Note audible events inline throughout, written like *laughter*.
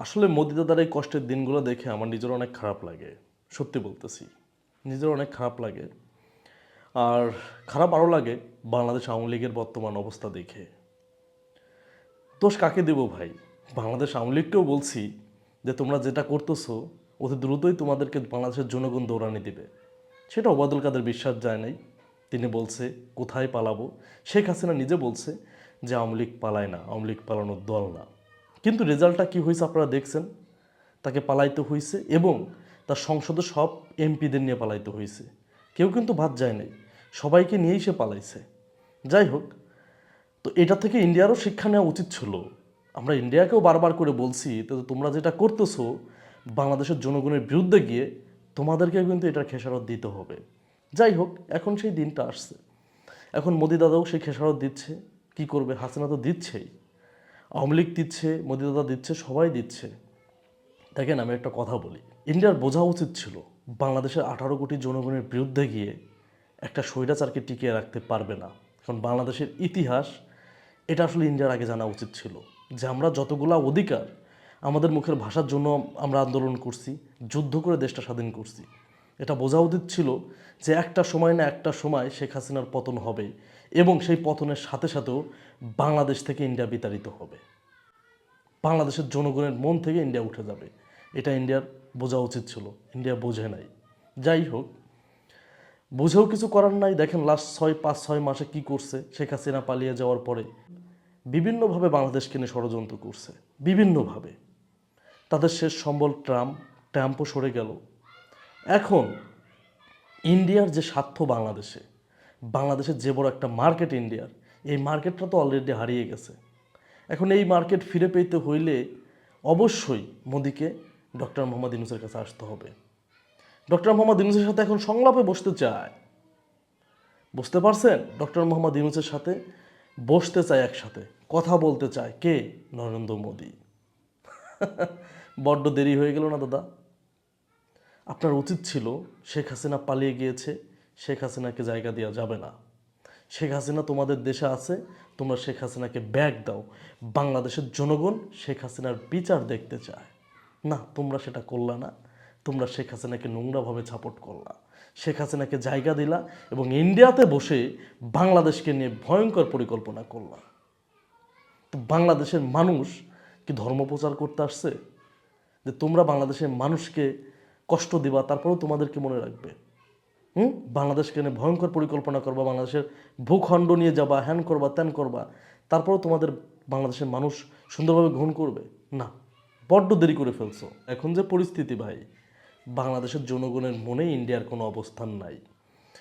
আসলে মোদি দাদার এই কষ্টের দিনগুলো দেখে আমার নিজের অনেক খারাপ লাগে, সত্যি বলতেছি। নিজের অনেক খারাপ লাগে। আর খারাপ আরও লাগে বাংলাদেশ আওয়ামী লীগের বর্তমান অবস্থা দেখে। দোষ কাকে দেব ভাই? বাংলাদেশ আওয়ামী লীগকেও বলছি যে তোমরা যেটা করতেছো, অতি দ্রুতই তোমাদেরকে বাংলাদেশের জনগণ দৌড়ানি দিবে। সেটা ওবায়দুল কাদের বিশ্বাস যায় নাই। তিনি বলছে, কোথায় পালাবো? শেখ হাসিনা নিজে বলছে যে, আওয়ামী লীগ পালায় না, আওয়ামী লীগ পালানোর দল না। কিন্তু রেজাল্টটা কি হয়েছে আপনারা দেখছেন? তাকে পালাইতে হয়েছে এবং তার সংসদে সব এমপিদের নিয়ে পালাইতে হয়েছে কেউ কিন্তু বাদ যায় নাই। সবাইকে নিয়েই সে পালাইছে। যাই হোক, তো এটা থেকে ইন্ডিয়ারও শিক্ষা নেওয়া উচিত ছিল। আমরা ইন্ডিয়াকেও বারবার করে বলছি, তো তোমরা যেটা করতেছো, বাংলাদেশের জনগণের বিরুদ্ধে গিয়ে তোমাদেরকেও কিন্তু এটার খেসারত দিতে হবে। যাই হোক, এখন সেই দিনটা আসছে। এখন মোদি দাদাও সেই খেসারত দিচ্ছে। কি করবে? হাসিনা তো দিচ্ছেই। আওয়ামী লীগ দিচ্ছে, মোদি দাদা দিচ্ছে, সবাই দিচ্ছে। দেখেন আমি একটা কথা বলি। ইন্ডিয়ার বোঝা উচিত ছিল বাংলাদেশের আঠারো কোটি জনগণের বিরুদ্ধে গিয়ে একটা স্বৈরাচারকে টিকিয়ে রাখতে পারবে না। কারণ বাংলাদেশের ইতিহাস, এটা আসলে ইন্ডিয়ার আগে জানা উচিত ছিল যে আমরা যতগুলা অধিকার আমাদের মুখের ভাষার জন্য আমরা আন্দোলন করছি, যুদ্ধ করে দেশটা স্বাধীন করছি এটা বোঝা উচিত ছিল যে একটা সময় না একটা সময় শেখ হাসিনার পতন হবে এবং সেই পতনের সাথে সাথেও বাংলাদেশ থেকে ইন্ডিয়া বিতাড়িত হবে। বাংলাদেশের জনগণের মন থেকে ইন্ডিয়া উঠে যাবে। এটা ইন্ডিয়ার বোঝা উচিত ছিল। ইন্ডিয়া বোঝে নাই। যাই হোক, বুঝেও কিছু করার নাই। দেখেন লাস্ট ছয়, পাঁচ, ছয় মাসে কি করছে শেখ হাসিনা পালিয়ে যাওয়ার পরে। বিভিন্নভাবে বাংলাদেশকে নিয়ে ষড়যন্ত্র করছে। বিভিন্নভাবে। তাদের শেষ সম্বল ট্রাম্প, ট্রাম্পও সরে গেল। এখন ইন্ডিয়ার যে স্বার্থ বাংলাদেশে, বাংলাদেশের যে বড় একটা মার্কেট ইন্ডিয়ার, এই মার্কেটটা তো অলরেডি হারিয়ে গেছে। এখন এই মার্কেট ফিরে পেতে হইলে অবশ্যই মোদিকে ডক্টর মোহাম্মদ ইউনুসের কাছে আসতে হবে। ডক্টর মোহাম্মদ ইউনুসের সাথে এখন সংলাপে বসতে চায়। বুঝতে পারছেন? ডক্টর মোহাম্মদ ইউনুসের সাথে বসতে চায় একসাথে, কথা বলতে চায় কে? নরেন্দ্র মোদী। *laughs* বড্ড দেরি হয়ে গেল না দাদা? আপনার উচিত ছিল, শেখ হাসিনা পালিয়ে গিয়েছে, শেখ হাসিনাকে জায়গা দেওয়া যাবে না। শেখ হাসিনা তোমাদের দেশে আছে, তোমরা শেখ হাসিনাকে ব্যাগ দাও। বাংলাদেশের জনগণ শেখ হাসিনার বিচার দেখতে চায়। না, তোমরা সেটা করলা না। তোমরা শেখ হাসিনাকে নোংরাভাবে সাপোর্ট করলা। শেখ হাসিনাকে জায়গা দিলা এবং ইন্ডিয়াতে বসে বাংলাদেশকে নিয়ে ভয়ঙ্কর পরিকল্পনা করলা। তো বাংলাদেশের মানুষ কি ধর্ম প্রচার করতে আসছে? যে তোমরা বাংলাদেশের মানুষকে কষ্ট দিবা, তারপরেও তোমাদেরকে মনে রাখবে? হুম? বাংলাদেশকে নিয়ে ভয়ঙ্কর পরিকল্পনা করবা, বাংলাদেশের ভূখণ্ড নিয়ে যাবা, হ্যান করবা, ত্যান করবা, তারপরেও তোমাদের বাংলাদেশের মানুষ সুন্দরভাবে গ্রহণ করবে? না। বড্ড দেরি করে ফেলছো। এখন যে পরিস্থিতি ভাই, বাংলাদেশের জনগণের মনে ইন্ডিয়ার কোনো অবস্থান নাই।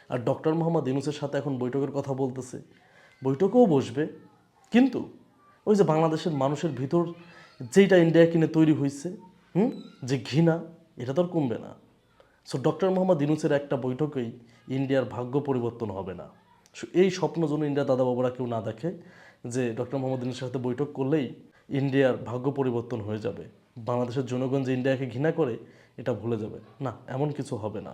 আর ডক্টর মোহাম্মদ ইউনুসের সাথে এখন বৈঠকের কথা বলতেছে। বৈঠকেও বসবে। কিন্তু ওই যে বাংলাদেশের মানুষের ভিতর যেইটা ইন্ডিয়া কিনে তৈরি হয়েছে হুম? যে ঘৃণা এটা তো আর কমবে না। সো ডক্টর মোহাম্মদ ইউনুসের একটা বৈঠকেই ইন্ডিয়ার ভাগ্য পরিবর্তন হবে না। সো এই স্বপ্ন যেন ইন্ডিয়ার দাদা বাবারা কেউ না দেখে, যে ডক্টর মোহাম্মদ ইউনুসের সাথে বৈঠক করলেই ইন্ডিয়ার ভাগ্য পরিবর্তন হয়ে যাবে। বাংলাদেশের জনগণ যে ইন্ডিয়াকে ঘৃণা করে, এটা ভুলে যাবে। না, এমন কিছু হবে না।